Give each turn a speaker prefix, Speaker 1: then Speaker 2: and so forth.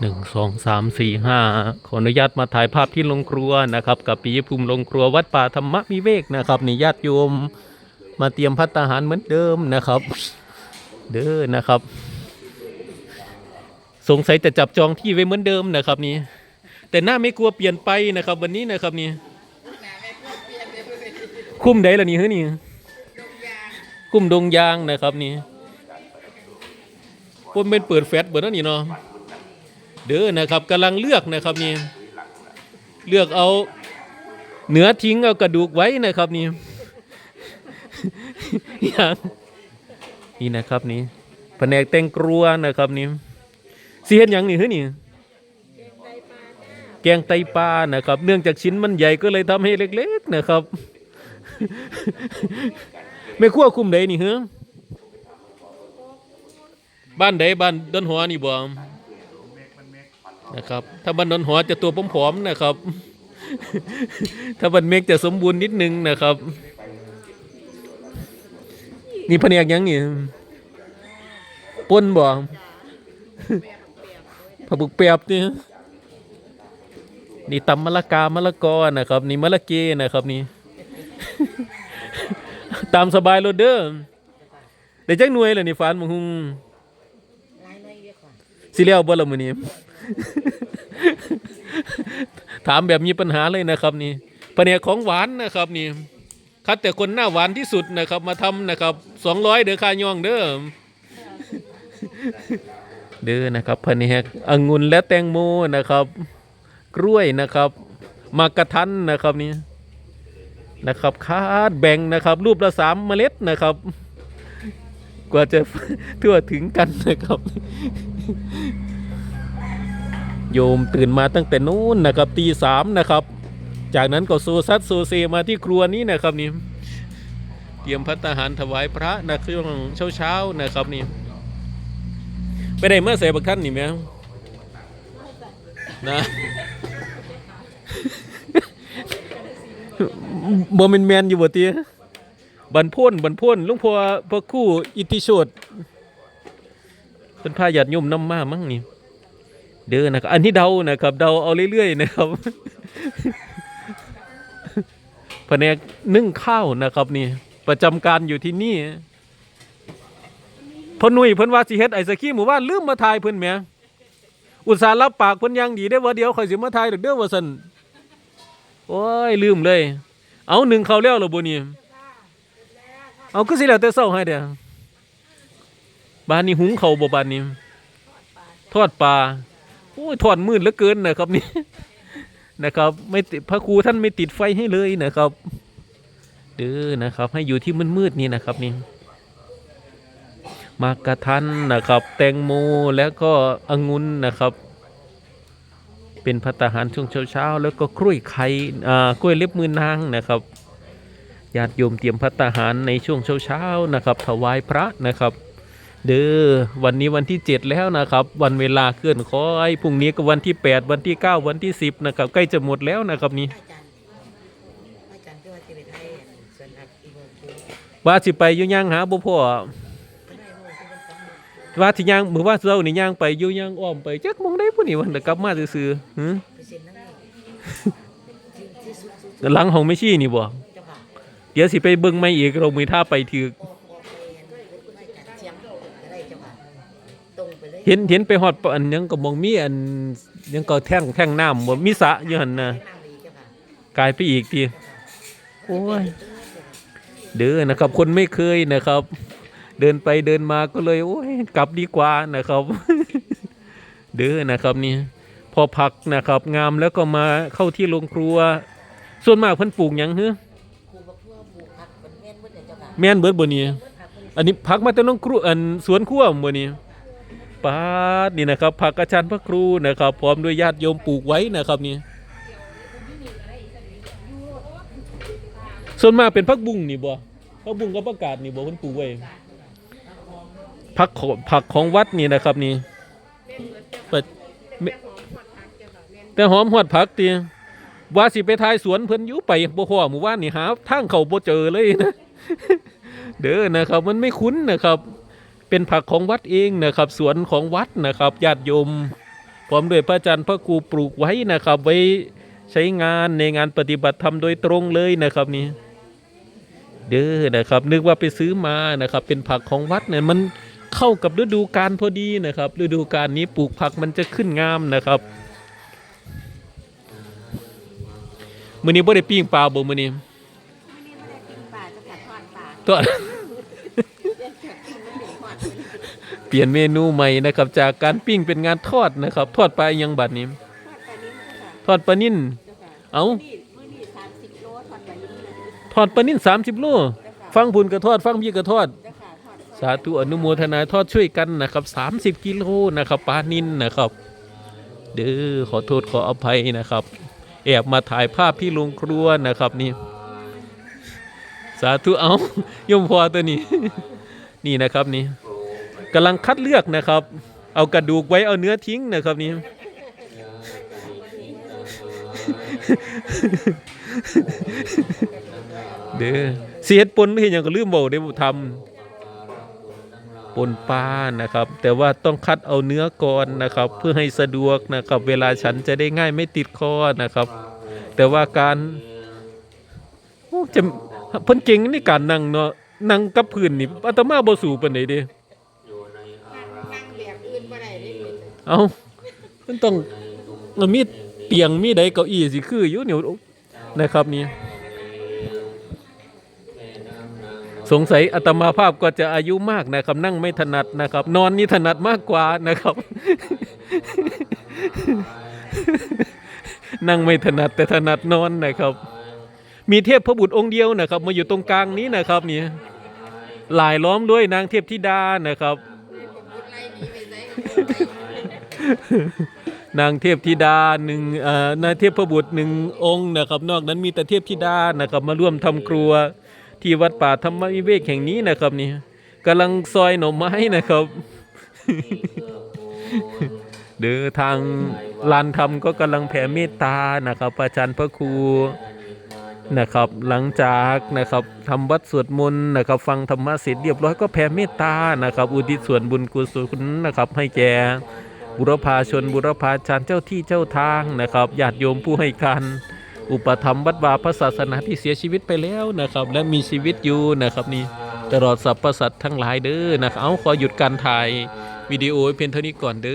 Speaker 1: หนึ่งสองสามสี่ห้าขออนุญาตมาถ่ายภาพที่โรงครัวนะครับ กับปิยภูมิโรงครัววัดป่าธรรมวิเวกนะครับนี่ญาติโยมมาเตรียมพัตตาหารเหมือนเดิมนะครับ เด้อนะครับ สงสัยจะจับจองที่ไว้เหมือนเดิมนะครับนี่แต่หน้าไม่กลัวเปลี่ยนไปนะครับ วันนี้นะครับนี่คุ้มใดล่ะนี่เฮ้ยนี่คุ้มดงยางนะครับนี่ผมเป็นเปิดแฟตเบิดแล้วนี่เนาะ เด้อนะครับกำลังเลือกนะครับนี่เลือกเอาเนื้อทิ้งเอากระดูกไว้นะครับนี่อย่างนี่นะครับนี่แผนกแต่งครัวนะครับนี่เสียนอย่างนี่เฮ้ยนี่แกงไตปลานะครับ เนื่องจากชิ้นมันใหญ่ก็เลยทำให้เล็ก ๆนะครับไม่ขั้วคุมใดนี่เฮ้อบ้านใดบ้านดอนหัวนี่บ่ นะครับ ถ้าบันดอนหัวจะตัวผอมๆนะครับ ถ้าบันเมกจะสมบูรณ์นิดนึงนะครับ นี่แผนกยังนี่ปนบ่ผักบุกเปียบนี่นี่ตำมะละกามะละกอนะครับ นี่มะละเกนะครับนี่ ตามสบายโรเดอร์เดี๋ยวจักหน่วยเลยนี่ฟานมังหุงสิเลี้ยวบ่ละมื้อนี้ ถามแบบมีปัญหาเลยนะครับนี่แผนกของหวานนะครับนี่คัดแต่คนหน้าหวานที่สุดนะครับ มาทำนะครับสองร้อยเด้อค่ายองเด้อเด้อนะครับแผนกองุ่นและแตงโมนะครับ กล้วยนะครับมากระทันนะครับนี่นะครับคาดแบ่งนะครับ รูปละสามเมล็ดนะครับ กว่าจะทั่วถึงกันนะครับ โยมตื่นมาตั้งแต่นู้นนะครับตีสามนะครับ จากนั้นก็โซซัดโซเซมาที่ครัวนี้นะครับนี่เตรียมพัตาหารถวายพระนะช่วงเช้าเช้าๆนะครับนี่ไปได้เมื่อใส่บักท่านนี่ไหมนะบอมนแมนอยู่บ่เตียบันพ่นบันพ่นลุงพ่อพระครู่อิทธิโชตเป็นพาหยาดโยมน้ำมามั้งนี่ เด้อนะครับ อันนี้เดานะครับ เดาเอาเรื่อยๆนะครับแผนกนึ่งข้าวนะครับนี่ ประจำการอยู่ที่นี่พอหนุ่ยเพิ่นว่าสิเฮ็ดไอศครีมหมู่บ้านลืมมาทายเพิ่นแหมอุตส่าห์รับปากเพิ่นยังดีได้ว่าเดี๋ยวข่อยสิมาทายดอกเด้อว่าซั่นโอ้ยลืมเลย เอาหนึ่งเขาวแล้วเหรอบ่นี่เอาก็สิแล้วแต่เช้าให้เด้อบ้านนี้หุงเขาวบ่บ้านนี้ทอดปลา โอ้ยทอดมืดเหลือเกินนะครับนี่นะครับ ไม่ติดพระครูท่านไม่ติดไฟให้เลยนะครับเด้อนะครับ ให้อยู่ที่มืดๆนี่นะครับนี่มากระทันนะครับ แตงโมแล้วก็องุ่นนะครับ เป็นพัตาหารช่วงเช้าๆแล้วก็กล้วยไข่อ่ากล้วยเล็บมือนางนะครับญาติโยมเตรียมพัตตาหารในช่วงเช้าๆนะครับ ถวายพระนะครับ เด้อวันนี้วันที่ 7 แล้วนะครับ วันเวลาเคลื่อนคอยพรุ่งนี้ก็วันที่ 8 วันที่ 9 วันที่ 10 นะครับ ใกล้จะหมดแล้วนะครับนี่
Speaker 2: ว่าสิ
Speaker 1: ไปยู่ย่างหาบ่พ่อ
Speaker 2: ไม่ได้โมกูมันต้อ
Speaker 1: ว่าที่ย่างมือว่าเช้านี่ย่างไปยู่ย่างอ้อมไปจักมองได้ผู้นี่วันเดกลับมาซื่อๆหึหลังห้องไม่ชี้นี่บ่
Speaker 2: เดี๋
Speaker 1: ยวสิไปเบิ่งไม่อีกเรามือท่าไปถึก
Speaker 2: โอเคไม่จัดเชียงจะได้เจ้าค่ะตรงไป เห็
Speaker 1: นเห็นไปฮอดอันยังก็มองมีอันยังก็แท่งแท่งน้ำบ่มีสระอยู่หั่นน่ะ
Speaker 2: แนะนำดีเจ้าค่ะ
Speaker 1: กลายไปอีกทีโอ้ยเด้อนะครับ คนไม่เคยนะครับ เดินไปเดินมาก็เลยโอ้ยกลับดีกว่านะครับ เด้อนะครับนี่พอผักนะครับ งามแล้วก็มาเข้าที่โรงครัว ส่วนมากเพิ่นปลูกหยังเฮ้อ
Speaker 2: ครูบอเป็นแม่นเบิดเลยเจ้าค่ะ
Speaker 1: แม่นเบิดบ่
Speaker 2: นี่
Speaker 1: อันนี้ผักมาแต่น้องครูอันสวนครัวบ่นี่ ปาดนี่นะครับผักกระชันพระครูนะครับ พร้อมด้วยญาติโยมปลูกไว้นะครับนี่ส่วนมากเป็นผักบุ้งนี่บ่ผักบุ้งกับผักกาดนี่บ่เพิ่นปลูกไว้ผักของผักของวัดนี่นะครับนี่แต่หอมหอดผักตีว่าสิไปทายสวนเพิ่นยู่ไปบ่พอหมู่บ้านนี่หาทางเขาบ่เจอเลยนะเด้อนะครับมันไม่คุ้นนะครับ เป็นผักของวัดเองนะครับสวนของวัดนะครับญาติโยมพร้อมด้วยพระอาจารย์พระครูปลูกไว้นะครับ ไว้ใช้งานในงานปฏิบัติธรรมโดยตรงเลยนะครับนี่เด้อนะครับ นึกว่าไปซื้อมานะครับ เป็นผักของวัดเนี่ยมันเข้ากับฤดูกาลพอดีนะครับ ฤดูกาลนี้ปลูกผักมันจะขึ้นงามนะครับมื้อนี้บ่ได้ปิ้งปลาบ่มื้อนี้
Speaker 2: ป่าจะกัดทอดป่า
Speaker 1: ตัวเป ลี่ยนเมนูใหม่นะครับ จากการปิ้งเป็นงานทอดนะครับ ทอดปลายังบัดนี้
Speaker 2: ทอดปลานิ่มค่ะ
Speaker 1: ทอดปลานิ่น
Speaker 2: เจ้าค่ะ
Speaker 1: เอา
Speaker 2: นี่มื้อนี้สามสิบโลทอดปลานิ่มเลย
Speaker 1: ทอดปลานิ่น30โลฟังบุญก็ทอด ฟังพี่ก็ทอด
Speaker 2: เจ้าค่ะทอด
Speaker 1: สาธุอนุโมทนาทอดช่วยกันนะครับ30กิโลนะครับปลานินนะครับ เด้อขอโทษขออภัยนะครับ แอบมาถ่ายภาพที่โรงครัวนะครับนี่สาธุเอายมพอตัวนี้ นี่นะครับนี่ กำลังคัดเลือกนะครับ เอากระดูกไว้เอาเนื้อทิ้งนะครับนี่เด้อเสียดปนเห็นอย่างก็ลืมบอกได้ทำปนปลานะครับ แต่ว่าต้องคัดเอาเนื้อก่อนนะครับ เพื่อให้สะดวกนะครับ เวลาฉันจะได้ง่ายไม่ติดคอนะครับ แต่ว่าการโอ้จะเพิ่นเก่งในการนั่งเนาะนั่งกับพื้นนี่อาตมาบ่สู่ปานใดเด้
Speaker 2: เอา
Speaker 1: มันต้องมันมีเตียงมีใดเก้าอี้สิคืออยู่เนี่ยนะครับนี่สงสัยอาตมาภาพก็จะอายุมากนะครับนั่งไม่ถนัดนะครับ นอนนี่ถนัดมากกว่านะครับ นั่งไม่ถนัดแต่ถนัดนอนนะครับ มีเทพพระบุตรองค์เดียวนะครับ มาอยู่ตรงกลางนี้นะครับนี่หลายล้อมด้วยนางเทพธิดานะครับ นางเทพธิดาหนึ่งอ่อนางเทพพระบุตรหนึ่งองค์นะครับ นอกนั้นมีแต่เทพธิดานะครับ มาร่วมทำครัวที่วัดป่าธรรมวิเวกแห่งนี้นะครับนี่กำลังซอยหน่อไม้นะครับ เดินทางลานธรรมก็กำลังแผ่เมตตานะครับประจันพระครูนะครับหลังจากนะครับทำวัดสวดมนต์นะครับฟังธรรมะเสร็จเรียบร้อยก็แผ่เมตตานะครับ อุทิศส่วนบุญกุศลนะครับให้แก่ บุรพาชนบุรพาจารย์เจ้าที่เจ้าทางนะครับญาติโยมผู้ให้การอุปธรรมวัดวาพระศาสนาที่เสียชีวิตไปแล้วนะครับ และมีชีวิตอยู่นะครับนี่ตลอดสรรพสัตว์ทั้งหลายเด้อนะครับเอาขอหยุดการถ่ายวิดีโอเพียงเท่านี้ก่อนเด้อ